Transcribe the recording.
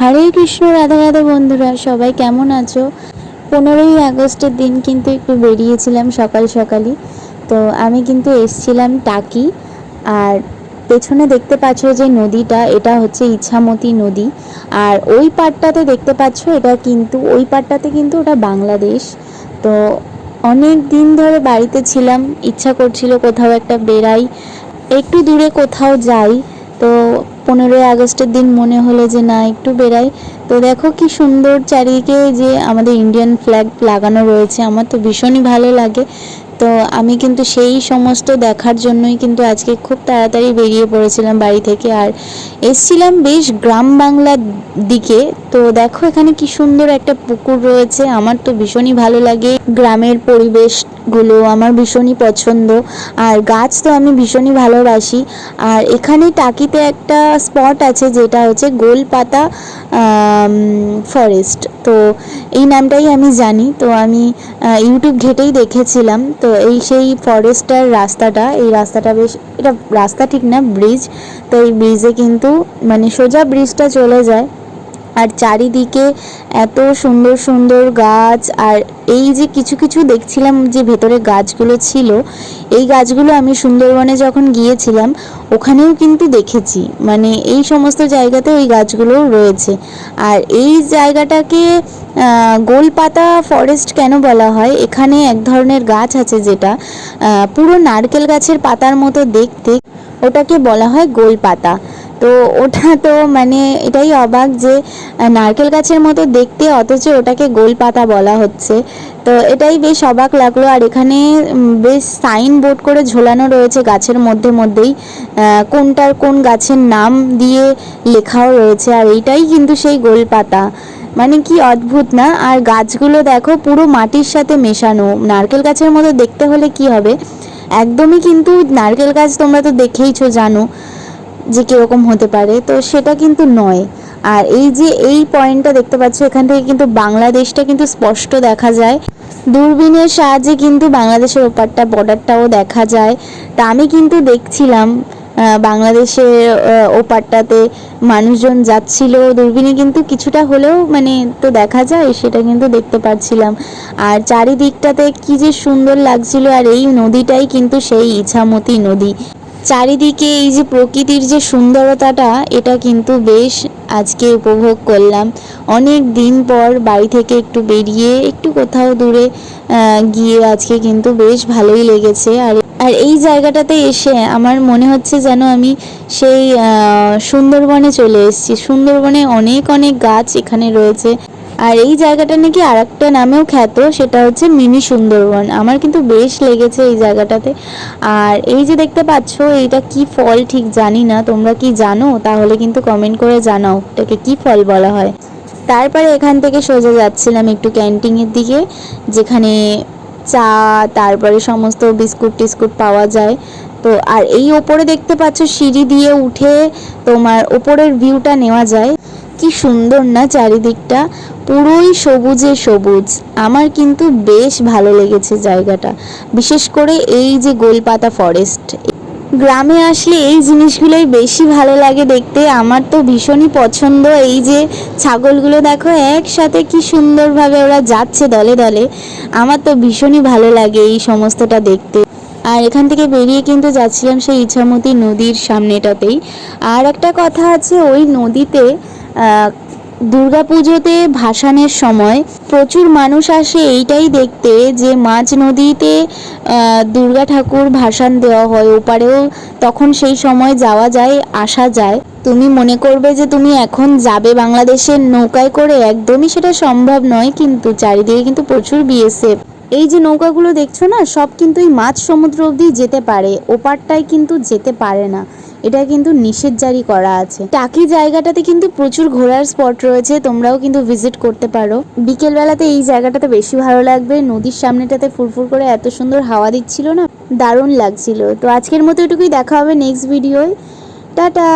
হরে কৃষ্ণ, রাধা রাধা বন্ধুরা, সবাই কেমন আছো? পনেরোই আগস্টের দিন কিন্তু একটু বেরিয়েছিলাম সকাল সকালই। তো আমি কিন্তু এসছিলাম টাকি। আর পেছনে দেখতে পাচ্ছ যে নদীটা, এটা হচ্ছে ইছামতি নদী। আর ওই পাড়টাতে দেখতে পাচ্ছ, এটা কিন্তু, ওই পাড়টাতে কিন্তু ওটা বাংলাদেশ। তো অনেক দিন ধরে বাড়িতে ছিলাম, ইচ্ছা করছিল কোথাও একটা বেরাই একটু দূরে কোথাও যাই। তো পনেরোই আগস্টের দিন মনে হলো যে না, একটু বেরাই। তো দেখো কি সুন্দর চারিদিকে যে আমাদের ইন্ডিয়ান ফ্ল্যাগ লাগানো রয়েছে, আমার তো ভীষণই ভালো লাগে। তো আমি কিন্তু সেই সমস্ত দেখার জন্যই কিন্তু আজকে খুব তাড়াতাড়ি বেরিয়ে পড়েছিলাম বাড়ি থেকে। আর এসছিলাম বেশ গ্রাম বাংলার দিকে। তো দেখো এখানে কি সুন্দর একটা পুকুর রয়েছে, আমার তো ভীষণই ভালো লাগে। গ্রামের পরিবেশগুলো আমার ভীষণই পছন্দ। আর গাছ তো আমি ভীষণই ভালোবাসি। আর এখানে টাকিতে একটা স্পট আছে যেটা হচ্ছে গোলপাতা ফরেস্ট তো এই নামটাই আমি জানি। তো আমি ইউটিউব ঘেটেই দেখেছিলাম। তো এই সেই ফরেস্টটার রাস্তাটা, এই রাস্তাটা বেশ, এটা রাস্তা ঠিক না ব্রিজ তো এই ব্রিজে কিন্তু মানে সোজা ব্রিজটা চলে যায়। আর চারিদিকে এত সুন্দর সুন্দর গাছ, আর এই যে কিছু কিছু দেখছিলাম যে ভেতরে গাছগুলো ছিল, এই গাছগুলো আমি সুন্দরবনে যখন গিয়েছিলাম, ওখানেও কিন্তু দেখেছি। মানে এই সমস্ত জায়গাতে ওই গাছগুলোও রয়েছে। আর এই জায়গাটাকে গোলপাতা ফরেস্ট কেন বলা হয়? এখানে এক ধরনের গাছ আছে যেটা পুরো নারকেল গাছের পাতার মতো দেখতে, ওটাকে বলা হয় গোলপাতা। তো ওটা তো মানে এটাই অবাক যে নারকেল গাছের মতো দেখতে অথচ ওটাকে গোলপাতা বলা হচ্ছে। তো এটাই বেশ অবাক লাগল। আর এখানে বেশ সাইন বোর্ড করে ঝোলানো রয়েছে গাছের মধ্যে মধ্যেই কোনটার কোন গাছের নাম দিয়ে লেখাও রয়েছে। আর এইটাই কিন্তু সেই গোলপাতা মানে কি অদ্ভুত, না? আর গাছগুলো দেখো, পুরো মাটির সাথে মেশানো। নারকেল গাছের মতো দেখতে হলে কি হবে? একদমই কিন্তু নারকেল গাছ তোমরা তো দেখেইছো, জানো। যে কীরকম হতে পারে, তো সেটা কিন্তু নয়। আর এই যে এই পয়েন্টটা দেখতে পাচ্ছ, এখান থেকে কিন্তু বাংলাদেশটা কিন্তু স্পষ্ট দেখা যায়। দূরবীনের সাহায্যে কিন্তু বাংলাদেশের ওপারটা, বর্ডারটাও দেখা যায়। তা আমি কিন্তু দেখছিলাম বাংলাদেশের ওপারটাতে মানুষজন যাচ্ছিল। দূরবীনে কিন্তু কিছুটা হলেও মানে তো দেখা যায়, সেটা কিন্তু দেখতে পাচ্ছিলাম আর চারিদিকটাতে কি যে সুন্দর লাগছিল, আর এই নদীটাই কিন্তু সেই ইছামতি নদী। চারিদিকে এই যে প্রকৃতির যে সুন্দরতাটা, এটা কিন্তু বেশ আজকে উপভোগ করলাম। অনেক দিন পর বাড়ি থেকে একটু বেরিয়ে একটু কোথাও দূরে গিয়ে আজকে কিন্তু বেশ ভালোই লেগেছে। আর আর এই জায়গাটাতে এসে আমার মনে হচ্ছে যেন আমি সেই সুন্দরবনে চলে এসেছি। সুন্দরবনে অনেক অনেক গাছ এখানে রয়েছে। আর এই জায়গাটা নাকি আর একটা নামেও খ্যাত, সেটা হচ্ছে মিনি সুন্দরবন। আমার কিন্তু বেশ লেগেছে এই জায়গাটাতে। আর এই যে দেখতে পাচ্ছ, এইটা কি ফল ঠিক জানি না, তোমরা কি জানো? তাহলে কিন্তু কমেন্ট করে জানাও, এটাকে কি ফল বলা হয়। তারপরে এখান থেকে সোজা যাচ্ছিলাম একটু ক্যান্টিনের দিকে, যেখানে চা, তারপরে সমস্ত বিস্কুট টিস্কুট পাওয়া যায়। তো আর এই ওপরে দেখতে পাচ্ছ, সিঁড়ি দিয়ে উঠে তোমার ওপরের ভিউটা নেওয়া যায়। কি সুন্দর না চারিদিকটা। পুরোই সবুজে সবুজ। আমার কিন্তু বেশ ভালো লেগেছে জায়গাটা, বিশেষ করে এই যে গোলপাতা ফরেস্ট গ্রামে আসলে এই জিনিসগুলোই বেশি ভালো লাগে দেখতে। আমার তো ভীষণই পছন্দ এই যে ছাগলগুলো, দেখো একসাথে কি সুন্দরভাবে ওরা যাচ্ছে দলে দলে। আমার তো ভীষণই ভালো লাগে এই সমস্তটা দেখতে। আর এখান থেকে বেরিয়ে কিন্তু যাচ্ছিলাম সেই ইছামতি নদীর সামনেটাতেই। আর একটা কথা আছে, ওই নদীতে দুর্গাপুজোতে ভাসানের সময় প্রচুর মানুষ আসে এইটাই দেখতে যে মাঝ নদীতে দুর্গা ঠাকুর ভাসান দেওয়া হয়। ওপারেও তখন সেই সময় যাওয়া যায়, আসা যায়। তুমি মনে করবে যে তুমি এখন যাবে বাংলাদেশের নৌকায় করে? একদমই সেটা সম্ভব নয় কিন্তু, চারিদিকে কিন্তু প্রচুর বিএসএফ এই যে নৌকাগুলো দেখছ না, সব কিন্তু এই মাঝ সমুদ্র অবধি যেতে পারে। ওপারটায় কিন্তু যেতে পারে না। এটা কিন্তু নিষেধ জারি করা আছে। টাকি জায়গাটাতে কিন্তু প্রচুর ঘোরার স্পট রয়েছে, তোমরাও কিন্তু ভিজিট করতে পারো। বিকেলবেলাতে এই জায়গাটাতে বেশি ভালো লাগবে, নদীর সামনেটাতে ফুরফুর করে এত সুন্দর হাওয়া দিচ্ছিল না? দারুণ লাগছিল। তো আজকের মতো এটুকুই, দেখা হবে নেক্সট ভিডিওয় টাটা!